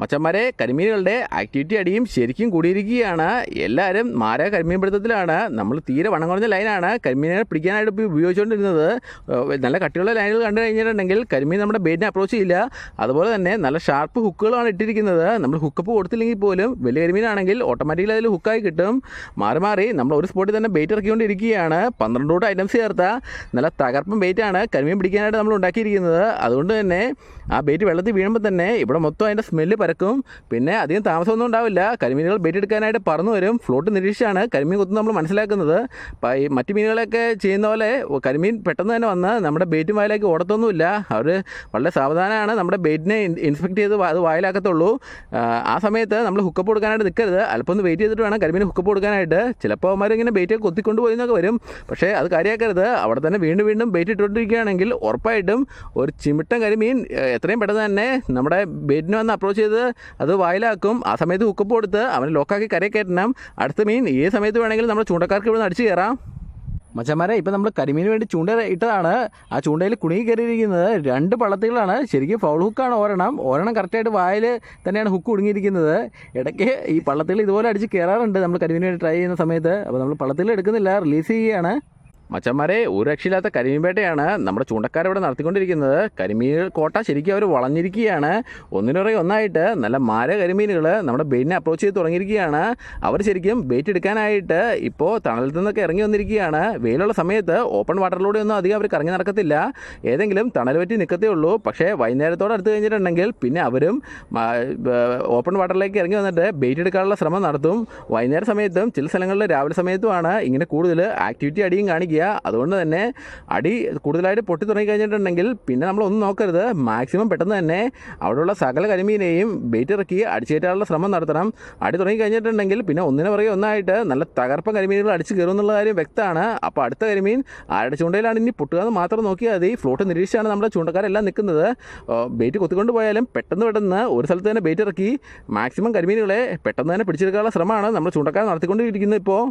മച്ചന്മാരെ കരിമീനുകളുടെ ആക്ടിവിറ്റി അടിയും ശരിക്കും കൂടിയിരിക്കുകയാണ്. എല്ലാവരും മാര കരിമീൻ പിടുത്തത്തിലാണ് നമ്മൾ തീരെ വണ്ണം കുറഞ്ഞ ലൈനാണ് കരിമീനുകൾ പിടിക്കാനായിട്ട് ഉപയോഗിച്ചുകൊണ്ടിരുന്നത്. നല്ല കട്ടിയുള്ള ലൈനുകൾ കണ്ടു കഴിഞ്ഞിട്ടുണ്ടെങ്കിൽ കരിമീൻ നമ്മുടെ ബെയിറ്റിനെ അപ്രോച്ച് ചെയ്യില്ല. അതുപോലെ തന്നെ നല്ല ഷാർപ്പ് ഹുക്കുകളാണ് ഇട്ടിരിക്കുന്നത്. നമ്മൾ ഹുക്കപ്പ് കൊടുത്തില്ലെങ്കിൽ പോലും വലിയ കരിമീനാണെങ്കിൽ ഓട്ടോമാറ്റിക്കലി അതിൽ ഹുക്കായി കിട്ടും. മാറി മാറി നമ്മൾ ഒരു സ്പോട്ടിൽ തന്നെ ബെയിറ്റ് ഇറക്കിക്കൊണ്ടിരിക്കുകയാണ്. പന്ത്രണ്ട് കൂട്ടം ഐറ്റംസ് ചേർത്ത നല്ല തകർപ്പൻ ബെയിറ്റാണ് കരിമീൻ പിടിക്കാനായിട്ട് നമ്മൾ ഉണ്ടാക്കിയിരിക്കുന്നത്. അതുകൊണ്ട് തന്നെ ആ ബെയിറ്റ് വെള്ളത്തിൽ വീഴുമ്പോൾ തന്നെ ഇവിടെ മൊത്തം അതിന്റെ സ്മെല്ല് പരക്കും പിന്നെ അധികം താമസമൊന്നും ഉണ്ടാവില്ല. കരിമീനുകൾ എടുക്കാനായിട്ട് പറന്നു വരും. ഫ്ലോട്ട് നിരീക്ഷിച്ചാണ് കരിമീൻ കുത്തുന്നത് നമ്മൾ മനസ്സിലാക്കുന്നത്. ഈ മറ്റു മീനുകളൊക്കെ ചെയ്യുന്ന പോലെ കരിമീൻ പെട്ടെന്ന് തന്നെ വന്ന് നമ്മുടെ ബേറ്റ് വായിലേക്ക് ഓടത്തൊന്നുമില്ല. അവർ വളരെ സാവധാനമാണ് നമ്മുടെ ബേറ്റിനെ ഇൻസ്പെക്ട് ചെയ്ത് അത് വായിലാക്കത്തുള്ളൂ. ആ, സമയത്ത് നമ്മൾ ഹുക്കപ്പ് കൊടുക്കാനായിട്ട് നിൽക്കരുത്. അല്പം ഒന്ന് വെയിറ്റ് ചെയ്തിട്ട് വേണം കരിമീൻ ഹുക്കപ്പ് കൊടുക്കാനായിട്ട്. ചിലപ്പോൾ അവന്മാർ ഇങ്ങനെ ബെയിറ്റ് കൊത്തിക്കൊണ്ട് പോയി എന്നൊക്കെ വരും. പക്ഷേ അത് കാര്യമാക്കരുത്. അവിടെ തന്നെ വീണ്ടും വീണ്ടും ബേറ്റ് ഇട്ടുകൊണ്ടിരിക്കുകയാണെങ്കിൽ ഉറപ്പായിട്ടും ഒരു ചിമിട്ടം കരിമീൻ എത്രയും പെട്ടെന്ന് തന്നെ നമ്മുടെ ബേറ്റിനെ വന്ന് അപ്രോച്ച് ചെയ്ത് അത് വായിലാക്കും. ആ സമയത്ത് ഹുക്കപ്പ് കൊടുത്ത് അവനെ ലോക്കാക്കി കരയെ കയറ്റണം. അടുത്ത മീൻ ഈ സമയത്ത് വേണമെങ്കിൽ നമ്മൾ ചൂണ്ടക്കാർക്ക് ഇവിടെ അടിച്ചു കയറാം. മച്ചന്മാരെ ഇപ്പം നമ്മൾ കരിമീന് വേണ്ടി ചൂണ്ട ഇട്ടതാണ്. ആ ചൂണ്ടയിൽ കുണുങ്ങി കയറിയിരിക്കുന്നത് രണ്ട് പള്ളത്തുകളാണ്. ശരിക്കും ഫൗൾ ഹുക്കാണ് ഓരണം ഓരണം കറക്റ്റായിട്ട് വായിൽ തന്നെയാണ് ഹുക്ക് കുടുങ്ങിയിരിക്കുന്നത്. ഇടയ്ക്ക് ഈ പള്ളത്തുകൾ ഇതുപോലെ അടിച്ച് കയറാറുണ്ട്. നമ്മൾ കരിമീന് വേണ്ടി ട്രൈ ചെയ്യുന്ന സമയത്ത്. അപ്പോൾ നമ്മൾ പള്ളത്തിൽ എടുക്കുന്നില്ല റിലീസ് ചെയ്യുകയാണ്. മച്ചന്മാരെ ഒരു രക്ഷയില്ലാത്ത കരിമീൻപേട്ടയാണ് നമ്മുടെ ചൂണ്ടക്കാരിവിടെ നടത്തിക്കൊണ്ടിരിക്കുന്നത്. കരിമീൻ കോട്ട ശരിക്കും അവർ വളഞ്ഞിരിക്കുകയാണ്. ഒന്നിനുറേ ഒന്നായിട്ട് നല്ല മാര കരിമീനുകൾ നമ്മുടെ ബെയിനെ അപ്രോച്ച് ചെയ്ത് തുടങ്ങിയിരിക്കുകയാണ്. അവർ ശരിക്കും ബെയിറ്റ് എടുക്കാനായിട്ട് ഇപ്പോൾ തണലത്തിൽ നിന്നൊക്കെ ഇറങ്ങി വന്നിരിക്കുകയാണ്. വെയിലുള്ള സമയത്ത് ഓപ്പൺ വാട്ടറിലൂടെ ഒന്നും അധികം അവർ കറങ്ങി നടക്കത്തില്ല. ഏതെങ്കിലും തണൽ പറ്റി നിൽക്കത്തേ ഉള്ളൂ. പക്ഷേ വൈകുന്നേരത്തോടെ അടുത്ത് കഴിഞ്ഞിട്ടുണ്ടെങ്കിൽ പിന്നെ അവരും ഓപ്പൺ വാട്ടറിലേക്ക് ഇറങ്ങി വന്നിട്ട് ബെയിറ്റ് എടുക്കാനുള്ള ശ്രമം നടത്തും. വൈകുന്നേര സമയത്തും ചില സ്ഥലങ്ങളിൽ രാവിലെ സമയത്തുമാണ് ഇങ്ങനെ കൂടുതൽ ആക്ടിവിറ്റി അടിയും കാണിക്കുക. അതുകൊണ്ട് തന്നെ അടി കൂടുതലായിട്ട് പൊട്ടി തുടങ്ങി കഴിഞ്ഞിട്ടുണ്ടെങ്കിൽ പിന്നെ നമ്മളൊന്നും നോക്കരുത്. മാക്സിമം പെട്ടെന്ന് തന്നെ അവിടെയുള്ള സകല കരിമീനെയും ബെയ്റ്റിറക്കി അടിച്ചേറ്റാനുള്ള ശ്രമം നടത്തണം. അടി തുടങ്ങി കഴിഞ്ഞിട്ടുണ്ടെങ്കിൽ പിന്നെ ഒന്നിനെ പുറകെ ഒന്നായിട്ട് നല്ല തകർപ്പൻ കരിമീനുകൾ അടിച്ച് കയറും എന്നുള്ള കാര്യം വ്യക്തമാണ്. അപ്പോൾ അടുത്ത കരിമീൻ ആരുടെ ചൂണ്ടയിലാണ് ഇനി പൊട്ടുക എന്ന് മാത്രം നോക്കിയാൽ മതി. ഫ്ലോട്ട് നിരീക്ഷിച്ചാണ് നമ്മുടെ ചൂണ്ടക്കാരെല്ലാം നിൽക്കുന്നത്. ബെയ്റ്റ് കൊത്തിക്കൊണ്ട് പോയാലും പെട്ടെന്ന് പെട്ടെന്ന് ഒരു സ്ഥലത്ത് തന്നെ ബെയിറ്റ് ഇറക്കി മാക്സിമം കരിമീനുകളെ പെട്ടെന്ന് തന്നെ പിടിച്ചെടുക്കാനുള്ള ശ്രമമാണ് നമ്മൾ ചൂണ്ടക്കാർ നടത്തിക്കൊണ്ടിരിക്കുന്നത് ഇപ്പോൾ.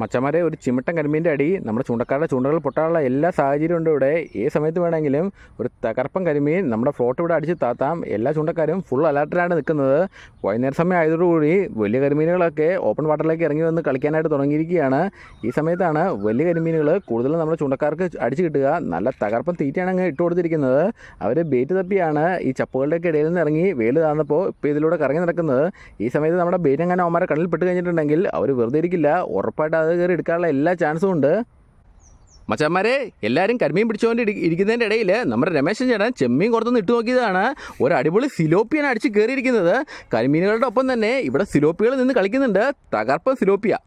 മച്ചന്മാരെ ഒരു ചിമിട്ടൻ കരിമീന്റെ അടി നമ്മുടെ ചൂണ്ടക്കാരുടെ ചൂണ്ടകൾ പൊട്ടാനുള്ള എല്ലാ സാഹചര്യവും ഉണ്ട് ഇവിടെ. ഏത് സമയത്ത് വേണമെങ്കിലും ഒരു തകർപ്പൻ കരിമീൻ നമ്മുടെ ഫ്ലോട്ട് ഇവിടെ അടിച്ച് താത്താം. എല്ലാ ചൂണ്ടക്കാരും ഫുൾ അലർട്ടിലാണ് നിൽക്കുന്നത്. വൈകുന്നേരം സമയം ആയതോടുകൂടി വലിയ കരിമീനുകളൊക്കെ ഓപ്പൺ വാട്ടറിലേക്ക് ഇറങ്ങി വന്ന് കളിക്കാനായിട്ട് തുടങ്ങിയിരിക്കുകയാണ്. ഈ സമയത്താണ് വലിയ കരിമീനുകൾ കൂടുതലും നമ്മുടെ ചൂണ്ടക്കാർക്ക് അടിച്ച് കിട്ടുക. നല്ല തകർപ്പൻ തീറ്റയാണ് അങ്ങ് ഇട്ട് കൊടുത്തിരിക്കുന്നത്. അവർ ബേറ്റ് തപ്പിയാണ്. ഈ ചപ്പുകളുടെയൊക്കെ ഇടയിൽ നിന്ന് ഇറങ്ങി വെയിൽ താന്നപ്പോൾ ഇപ്പോൾ ഇതിലൂടെ കറങ്ങി നടക്കുന്നത്. ഈ സമയത്ത് നമ്മുടെ ബേറ്റ് അങ്ങനെ അവന്മാരെ കണ്ണിൽ പെട്ട് കഴിഞ്ഞിട്ടുണ്ടെങ്കിൽ അവർ വെറുതെ ഇരിക്കില്ല. ഉറപ്പായിട്ട് അത് കയറി എടുക്കാനുള്ള എല്ലാ ചാൻസും ഉണ്ട്. മച്ചന്മാരെ എല്ലാവരും കരിമീൻ പിടിച്ചുകൊണ്ട് ഇരി- ഇരിക്കുന്നതിന്റെ ഇടയിൽ നമ്മുടെ രമേശൻ ചേട്ടൻ ചെമ്മീൻ കുറച്ചൊന്ന് ഇട്ട് നോക്കിയതാണ്. ഒരു അടിപൊളി സിലോപ്പിയാണ് അടിച്ച് കയറിയിരിക്കുന്നത്. കരിമീനുകളുടെ ഒപ്പം തന്നെ ഇവിടെ സിലോപ്പികൾ നിന്ന് കളിക്കുന്നുണ്ട്. തകർപ്പ് സിലോപ്പിയ.